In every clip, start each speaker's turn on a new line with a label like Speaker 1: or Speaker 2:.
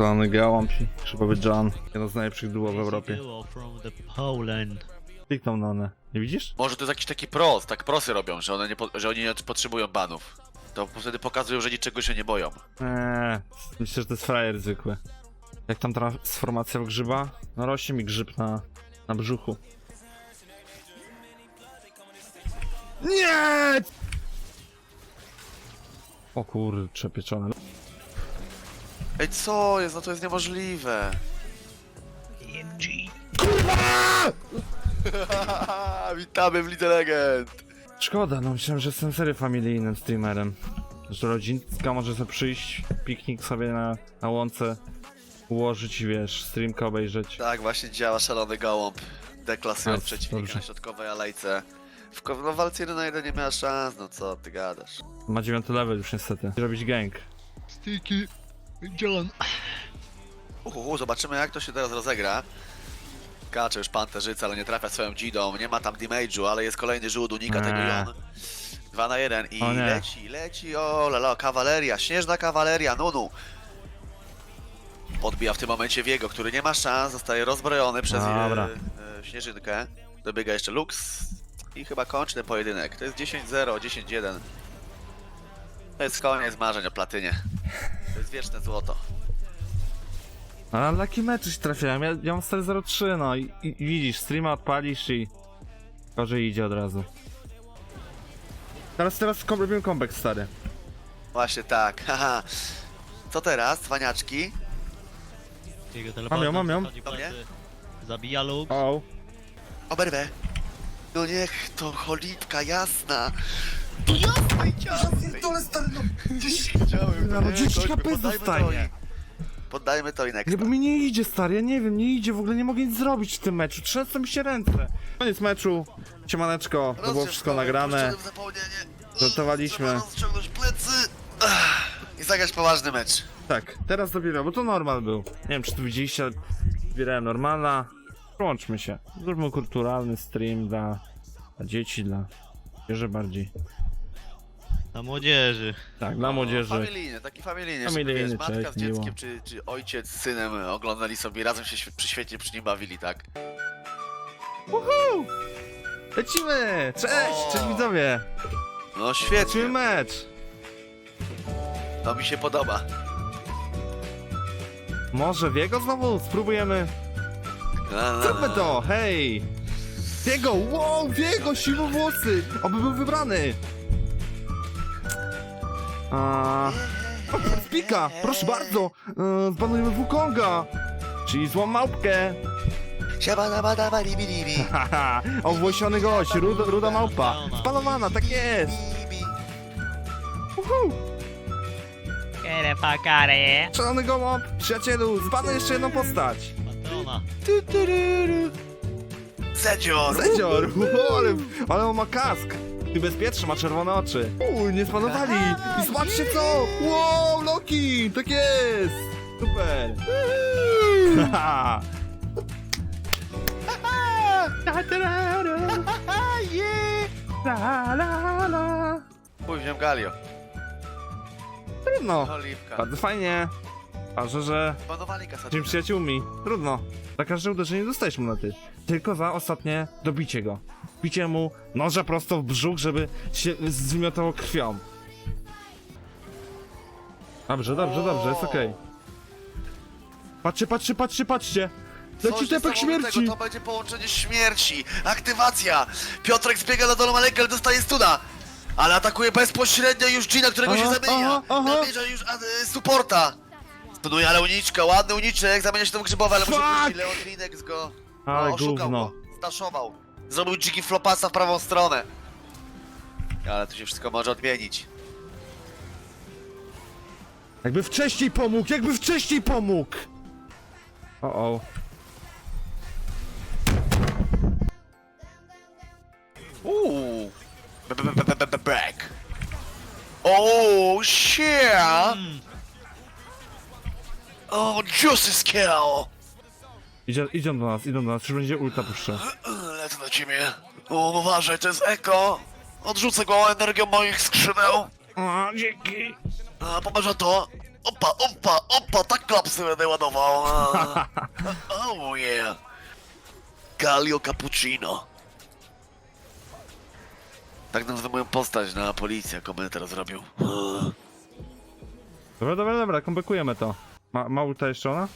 Speaker 1: Klany Gałąb i Krzywowy John. Jedno z najlepszych duo w Europie.
Speaker 2: Duo from the Poland.
Speaker 1: Kliknął na one. Nie widzisz?
Speaker 3: Może to jest jakiś taki pros, tak prosy robią, że, one nie po, że oni nie potrzebują banów. To wtedy pokazują, że niczego się nie boją.
Speaker 1: Eee, myślę, że to jest frajer zwykły. Jak tam transformacja w grzyba? No rośnie mi grzyb na, na brzuchu. Nie! O kurcze, pieczone.
Speaker 3: Ej, co jest? No to jest niemożliwe.
Speaker 2: EMG.
Speaker 3: Witamy w Lidze Legend!
Speaker 1: Szkoda, no myślałem, że jestem serio familijnym streamerem. Że rodzinka może sobie przyjść, piknik sobie na, na łące ułożyć i wiesz, streamka obejrzeć.
Speaker 3: Tak właśnie działa szalony gołąb, deklasując
Speaker 1: A,
Speaker 3: przeciwnika
Speaker 1: dobrze.
Speaker 3: na środkowej alejce. W ko- no, walce 1 na 1 nie miała szans, no co ty gadasz.
Speaker 1: Ma dziewiąty level już niestety. Robić gang.
Speaker 2: Sticky. John.
Speaker 3: Uhu, zobaczymy jak to się teraz rozegra. Kacze już panterzyca, ale nie trafia swoją dzidą. Nie ma tam damage'u, ale jest kolejny żółd, unika tego. Jon. 2 na 1 i
Speaker 1: O nie.
Speaker 3: leci, leci, o lala, kawaleria, śnieżna kawaleria, Nunu. Podbija w tym momencie Wiego, który nie ma szans, zostaje rozbrojony przez
Speaker 1: Dobra.
Speaker 3: e, e, śnieżynkę. Dobiega jeszcze Lux i chyba kończy ten pojedynek. To jest 10-0, 10-1. To jest koniec marzeń o platynie. To jest wieczne złoto.
Speaker 1: A na taki mecz się trafiałem, ja, ja mam 403 no i, i, i widzisz, streama odpalisz i gorzej idzie od razu. Teraz, teraz kom, robimy comeback stary.
Speaker 3: Właśnie tak, haha. Co teraz, cwaniaczki?
Speaker 2: Jego
Speaker 1: Mam ją, mam ją.
Speaker 2: plecy. Zabija Lux.
Speaker 1: O,
Speaker 3: Oberwę. No niech to cholipka jasna. To. Dole stary, no. Chciałem,
Speaker 1: No,
Speaker 3: nie,
Speaker 1: 10
Speaker 3: chodźmy,
Speaker 1: HP
Speaker 3: poddajmy
Speaker 1: zostanie.
Speaker 3: to i- Poddajmy to i next.
Speaker 1: nie, bo mi nie idzie stary, ja nie wiem, nie idzie, w ogóle nie mogę nic zrobić w tym meczu, trzęsą mi się ręce. Koniec meczu, siemaneczko, to było wszystko nagrane. Żartowaliśmy.
Speaker 3: Trzeba rozciągnąć plecy. Ach, I zagrać poważny mecz.
Speaker 1: Tak, teraz dopiero, bo to normal był. Nie wiem, czy tu widzieliście, ale zbierałem normalna. Połączmy się, zróbmy kulturalny stream dla, dla dzieci, dla wierzy bardziej.
Speaker 2: Na młodzieży.
Speaker 1: Tak, dla młodzieży.
Speaker 3: Familijny, taki familijny.
Speaker 1: Familijny,
Speaker 3: wiesz, matka
Speaker 1: cześć,
Speaker 3: z dzieckiem,
Speaker 1: miło.
Speaker 3: czy, czy ojciec z synem oglądali sobie, razem się świe- przy świecie przy nim bawili, tak?
Speaker 1: Woohoo! Lecimy! Cześć!
Speaker 3: O!
Speaker 1: Cześć widzowie!
Speaker 3: No
Speaker 1: Lecimy
Speaker 3: świetnie,
Speaker 1: mecz!
Speaker 3: to mi się podoba.
Speaker 1: Może Wiego znowu? Spróbujemy?
Speaker 3: Na, na,
Speaker 1: Zróbmy to! Hej! Wiego! Wow! Wiego! Siłowłosy! Oby był wybrany! A... Spika! Proszę bardzo! E, Zbanujemy Wukonga! Czyli złą małpkę!
Speaker 3: Siabadabadabadibidibi.
Speaker 1: Haha! Owłosiony gość! Ruda, ruda małpa! Spalowana, tak jest! Uhu!
Speaker 2: Fuck out of here.
Speaker 1: Szalony gołąb! Przyjacielu! Zbanuj jeszcze jedną postać!
Speaker 2: Patrona.
Speaker 3: Tu, tu, ru, ru. Sędzior!
Speaker 1: Sędzior! Uhu, ale, ale on ma kask! Ty bezpieczny, ma czerwone oczy. Uuu, nie spanowali! I zobaczcie co! Wow, Loki! Tak jest! Super! Haha!
Speaker 3: Później Galio.
Speaker 1: Trudno.
Speaker 3: Cholipka.
Speaker 1: Bardzo fajnie. Ważne, że
Speaker 3: Banowali kasaczkę.
Speaker 1: jesteśmy przyjaciółmi. Trudno. Za każde uderzenie dostajesz monety. Tylko za ostatnie dobicie go. Bicie mu noża prosto w brzuch, żeby się zwymiotało krwią. Dobrze, dobrze, dobrze, jest okej. Patrzcie, patrzcie, patrzcie, patrzcie! Leci tepek śmierci!
Speaker 3: To będzie połączenie śmierci. Aktywacja. Piotrek zbiega na dolą alekę, ale dostaje stuna. Ale atakuje bezpośrednio już Gina, którego
Speaker 1: Aha,
Speaker 3: się zamienia.
Speaker 1: aha, aha.
Speaker 3: Już a, y, supporta. Stunuje, ale uniczka, ładny uniczek, zamienia się w grzybowe, ale
Speaker 1: Fuck!
Speaker 3: muszę puścić. Leon Linex go
Speaker 1: Ale
Speaker 3: no, oszukał
Speaker 1: gówno.
Speaker 3: go, staszował. Zrobił dziki flopasa w prawą stronę. Ale tu się wszystko może odmienić.
Speaker 1: Jakby wcześniej pomógł, jakby wcześniej pomógł! O o.
Speaker 3: Uuu. B- b- b- b- b- b- Back. Oh, shit. Oh, juicy skill.
Speaker 1: Idzie, idą do nas, idą do nas, już będzie ulta puszczę.
Speaker 3: Lecę ciebie. Uważaj, to jest eko. Odrzucę go energią moich skrzydeł.
Speaker 1: O, dzięki!
Speaker 3: A, popatrz na to. Opa, opa, opa, tak klapsy będę ładował. Oh yeah. Galio Cappuccino. Tak nazwę moją postać na policję, jaką będę teraz robił.
Speaker 1: Dobra, dobra, dobra, kombekujemy to. Ma, ma ulta jeszcze ona?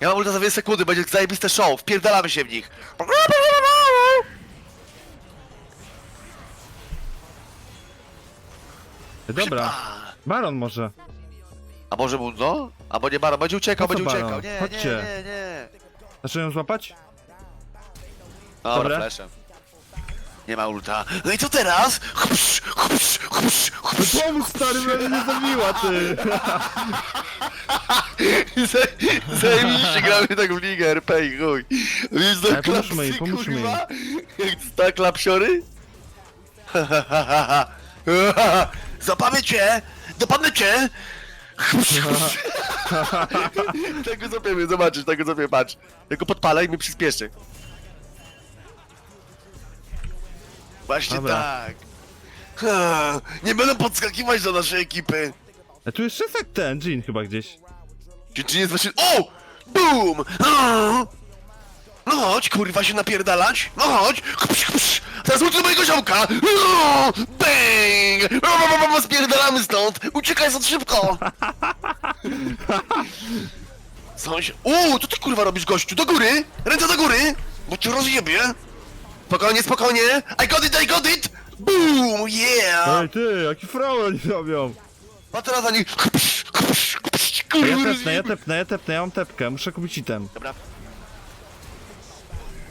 Speaker 3: Ja mam ulta za 2 sekundy, będzie zajebiste show, wpierdalamy się w nich.
Speaker 1: Dobra, Baron może.
Speaker 3: A może Mundo? Albo nie Baron, będzie uciekał,
Speaker 1: Po co
Speaker 3: będzie
Speaker 1: Baron?
Speaker 3: uciekał. Nie, nie,
Speaker 1: Chodźcie.
Speaker 3: nie, nie.
Speaker 1: Zaczynam ją złapać?
Speaker 3: Dobra,
Speaker 1: Dobra.
Speaker 3: Nie ma ulta. No i co teraz? Chpsz, chpsz, chpsz, chpsz.
Speaker 1: Pomóż stary, bo mnie nie zabiła, ty!
Speaker 3: Zaj- Zajebiście gramy tak w ligę RP i chuj. Wiesz,
Speaker 1: Ale
Speaker 3: do
Speaker 1: pomóżmy jej, pomóżmy jej.
Speaker 3: Jak tak klapsiory? Zapamy cię! Dopadnę cię! tak go złapiemy, zobaczysz, tak go złapiemy, patrz. Ja go podpalę i mi przyspieszy. Właśnie
Speaker 1: Dobra.
Speaker 3: tak. Ha, Nie będą podskakiwać do naszej ekipy.
Speaker 1: A tu jeszcze jest ten, Jean chyba gdzieś.
Speaker 3: Czy, czy nie znaczy... O! Boom! No chodź, kurwa, się napierdalać! No chodź! Kpsz, kpsz. Teraz do mojego ziomka! No! Bang! No, no, no, no, Spierdalamy stąd! Uciekaj stąd szybko! Coś... Uuu, co ty kurwa robisz, gościu? Do góry! Ręce do góry! Bo cię rozjebie! Spokojnie, spokojnie! I got it, I got it! Boom! Yeah!
Speaker 1: Ej, ty, jaki fraul oni robią!
Speaker 3: A teraz za nich... Kpsz, kpsz, kpsz,
Speaker 1: Ja
Speaker 3: kurwa,
Speaker 1: tepnę, ja tepnę, ja tepnę, ja mam tepkę, muszę kupić item.
Speaker 3: Dobra.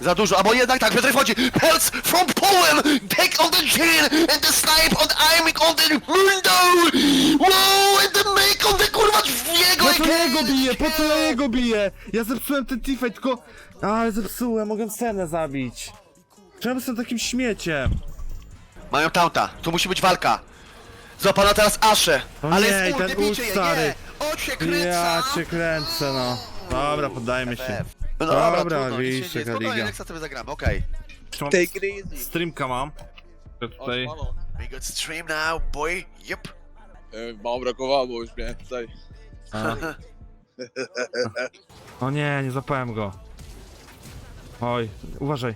Speaker 3: Za dużo, albo jednak tak, Piotr wchodzi. Hells from Poland! Take on the chain and the snipe on aiming on the window! Wow, and the make on the kurwa jego
Speaker 1: Po co ja jego biję? Po co ja jego biję? Ja zepsułem ten teamfight, tylko... Ale zepsułem, mogę scenę zabić. Czemu jestem takim śmieciem?
Speaker 3: Mają taunta, tu musi być walka. Złapana teraz Aszę,
Speaker 1: O
Speaker 3: ale
Speaker 1: nie,
Speaker 3: jest ult,
Speaker 1: ten
Speaker 3: nie bijcie
Speaker 1: ult,
Speaker 3: jej,
Speaker 1: stary.
Speaker 3: nie! Kręca!
Speaker 1: Ja cię kręcę, no. Dobra, poddajmy się.
Speaker 3: No dobra,
Speaker 1: Dobra,
Speaker 3: trudno, nic się
Speaker 1: widzicie,
Speaker 3: nie dzieje. Spokojnie. Nexa sobie zagramy, okej.
Speaker 4: Take it easy.
Speaker 1: Streamka mam. Tutaj...
Speaker 3: We got stream now, boy, yep.
Speaker 4: E, Mało brakowało, bo już miałem tutaj.
Speaker 1: A. O nie, nie zapałem go. Oj, uważaj.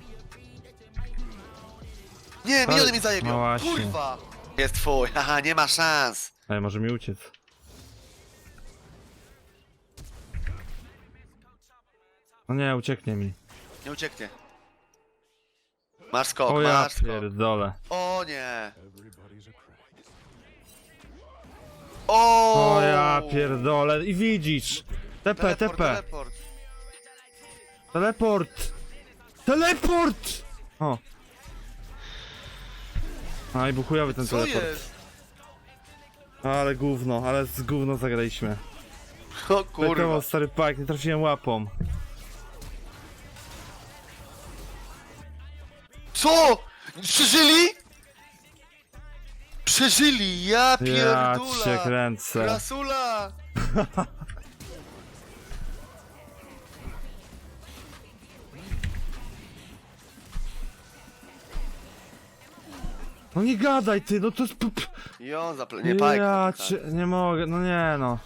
Speaker 3: Nie, miniony mi zajebią,
Speaker 1: no właśnie.
Speaker 3: kurwa! Jest twój, haha, nie ma szans.
Speaker 1: Ej, może mi uciec. No nie, ucieknie mi.
Speaker 3: Nie ucieknie. Masz skok,
Speaker 1: O ja
Speaker 3: masz skok.
Speaker 1: pierdolę.
Speaker 3: O nie. O,
Speaker 1: O ja pierdolę. I widzisz. TP,
Speaker 3: Teleport,
Speaker 1: TP.
Speaker 3: teleport.
Speaker 1: Teleport! Teleport! O. A i był chujowy ten
Speaker 3: Co
Speaker 1: teleport.
Speaker 3: jest?
Speaker 1: Ale gówno, ale z gówno zagraliśmy.
Speaker 3: O
Speaker 1: Kurwa.
Speaker 3: kurwa.
Speaker 1: stary pajek, nie trafiłem łapą.
Speaker 3: Co? Przeżyli? Przeżyli, ja
Speaker 1: Ja cię
Speaker 3: pierdula.
Speaker 1: kręcę.
Speaker 3: Krasula.
Speaker 1: No nie gadaj ty, no to jest... p- p-
Speaker 3: I on zapl... Nie.
Speaker 1: Ja cię, nie mogę, no nie no.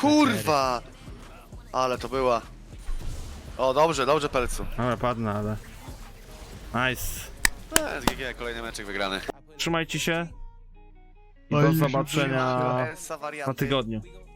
Speaker 3: Kurwa. Ale to była. O, dobrze, dobrze, Pelcu.
Speaker 1: Dobra, padnę, ale... Nice.
Speaker 3: E, SGG, kolejny meczek wygrany.
Speaker 1: Trzymajcie się. I
Speaker 2: No
Speaker 1: do
Speaker 2: i
Speaker 1: zobaczenia na tygodniu.